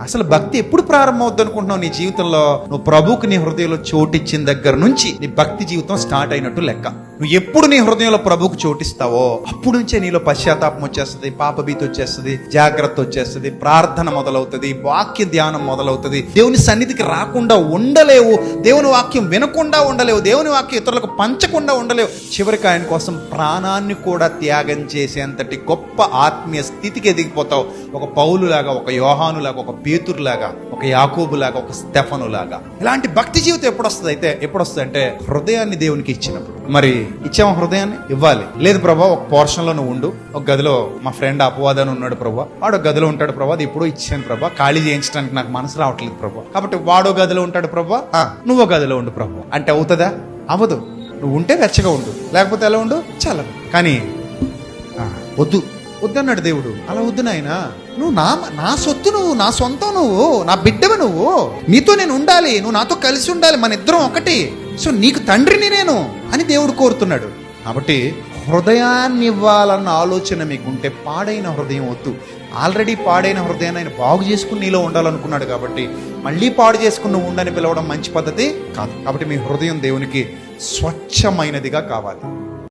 అసలు భక్తి ఎప్పుడు ప్రారంభమవుద్ది అనుకుంటున్నావు నీ జీవితంలో? నువ్వు ప్రభువుకి నీ హృదయంలో చోటిచ్చిన దగ్గర నుంచి నీ భక్తి జీవితం స్టార్ట్ అయినట్టు లెక్క. నువ్వు ఎప్పుడు నీ హృదయంలో ప్రభుకు చోటిస్తావో అప్పుడు నుంచే నీలో పశ్చాత్తాపం వచ్చేస్తుంది పాపభీతి వచ్చేస్తుంది జాగ్రత్త వచ్చేస్తుంది ప్రార్థన మొదలవుతుంది వాక్య ధ్యానం మొదలవుతుంది. దేవుని సన్నిధికి రాకుండా ఉండలేవు. దేవుని వాక్యం వినకుండా ఉండలేవు. దేవుని వాక్యం ఇతరులకు పంచకుండా ఉండలేవు. చివరికి ఆయన కోసం ప్రాణాన్ని కూడా త్యాగం చేసేంతటి గొప్ప ఆత్మీయ స్థితికి ఎదిగిపోతావు. ఒక పౌలులాగా ఒక యోహానులాగా ఒక పేతురులాగా ఒక యాకోబులాగా ఒక స్టెఫనులాగా. ఇలాంటి భక్తి జీవితం ఎప్పుడొస్తుంది అయితే ఎప్పుడొస్తుంది అంటే హృదయాన్ని దేవునికి ఇచ్చినప్పుడు. మరి ఇచ్చాము హృదయాన్ని? ఇవ్వాలి. లేదు ప్రభా ఒక పోర్షన్లో నువ్వు ఉండు. ఒక గదిలో మా ఫ్రెండ్ అపవాదని ఉన్నాడు ప్రభా. వాడు ఒక గదిలో ఉంటాడు ప్రభా. అది ఎప్పుడో ఇచ్చాను ప్రభా. ఖాళీ చేయించడానికి నాకు మనసు రావట్లేదు ప్రభా. కాబట్టి వాడో గదిలో ఉంటాడు ప్రభా. ఆ, గదిలో ఉండు ప్రభా. అంటే అవుతుందా? అవ్వదు. నువ్వు ఉంటే వెచ్చగా ఉండు. లేకపోతే ఎలా ఉండు? చల్లదు కానీ వద్దు. వద్దన్నాడు దేవుడు. అలా వద్దు నాయనా. నువ్వు నా నా సొత్తు నువ్వు నా సొంతం నువ్వు నా బిడ్డవి నువ్వు. నీతో నేను ఉండాలి. నువ్వు నాతో కలిసి ఉండాలి. మన ఇద్దరం ఒకటి. సో నీకు తండ్రిని నేను అని దేవుడు కోరుతున్నాడు. కాబట్టి హృదయాన్ని ఇవ్వాలన్న ఆలోచన మీకుంటే పాడైన హృదయం వద్దు. ఆల్రెడీ పాడైన హృదయాన్ని ఆయన బాగు చేసుకుని నీలో ఉండాలనుకున్నాడు కాబట్టి మళ్ళీ పాడు చేసుకుని నువ్వు ఉండని పిలవడం మంచి పద్ధతి కాదు. కాబట్టి మీ హృదయం దేవునికి స్వచ్ఛమైనదిగా కావాలి.